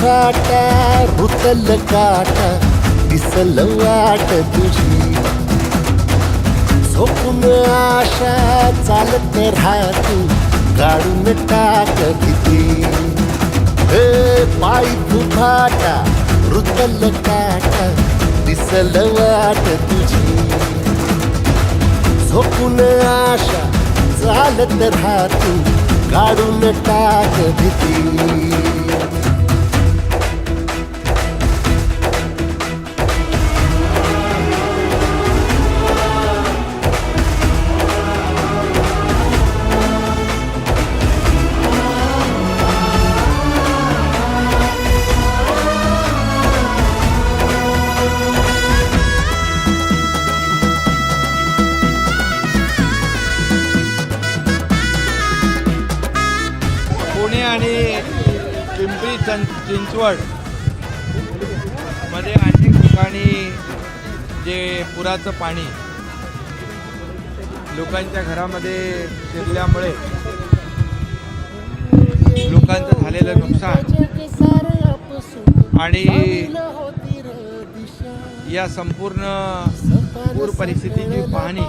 फुफाटा रुतल काटा दिसल वाट तुझी. झोपून आशा चालत राहतू काढून टाक भीती हे पाय फुफाटा रुतल काटा दिसल वाट तुझी. झोपून आशा चालत राहतू काढून टाक भीती. पिंपरी चिंचवड. मध्ये अनेक ठिकाणी जे पुराचं पाणी लोकांच्या घरामध्ये शिरल्यामुळे लोकांचं झालेलं नुकसान आणि या संपूर्ण पूर परिस्थितीची पाहणी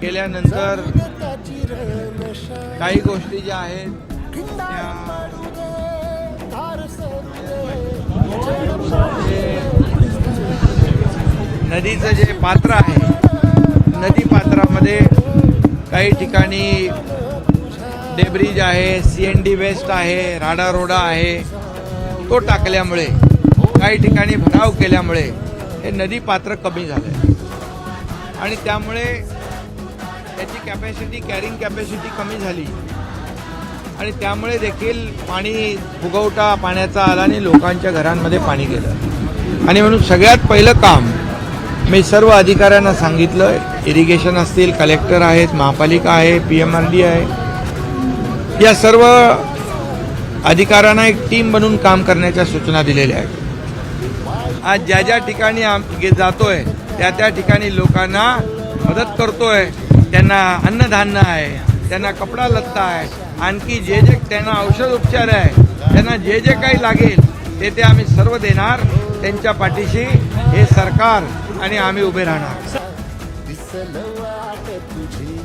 केल्यानंतर काही गोष्टी ज्या आहेत त्या नदीचं जे पात्र आहे नदी पात्रामध्ये काही ठिकाणी डेब्रिज आहे सी एन डी वेस्ट आहे राडा रोडा आहे तो टाकल्यामुळे काही ठिकाणी भराव केल्यामुळे हे नदी पात्र कमी झालं आहे आणि त्यामुळे त्याची कॅपॅसिटी कॅरिंग कॅपॅसिटी कमी झाली. आणि त्यामुळे देखील पाणी फुगवटा पाण्याचा आला आणि लोकांच्या घरांमध्ये पाणी गेलं. आणि म्हणून सगळ्यात पहिलं काम मी सर्व अधिकाऱ्यांना सांगितलं इरिगेशन असतील कलेक्टर आहेत महापालिका आहे पी एम आर डी आहे. या सर्व अधिकाऱ्यांना एक टीम बनवून काम करण्याच्या सूचना दिलेल्या आहेत. आज ज्या ज्या ठिकाणी आम गे- आहे त्या त्या ठिकाणी लोकांना मदत करतो आहे त्यांना अन्नधान्य आहे त्यांना कपडा लत्ता आहे आणखी जे जे त्यांना औषध उपचार आहे त्यांना जे जे काही लागेल ते ते आम्ही सर्व देणार. त्यांच्या पाठीशी हे सरकार आणि आम्ही उभे राहणार. तुझी.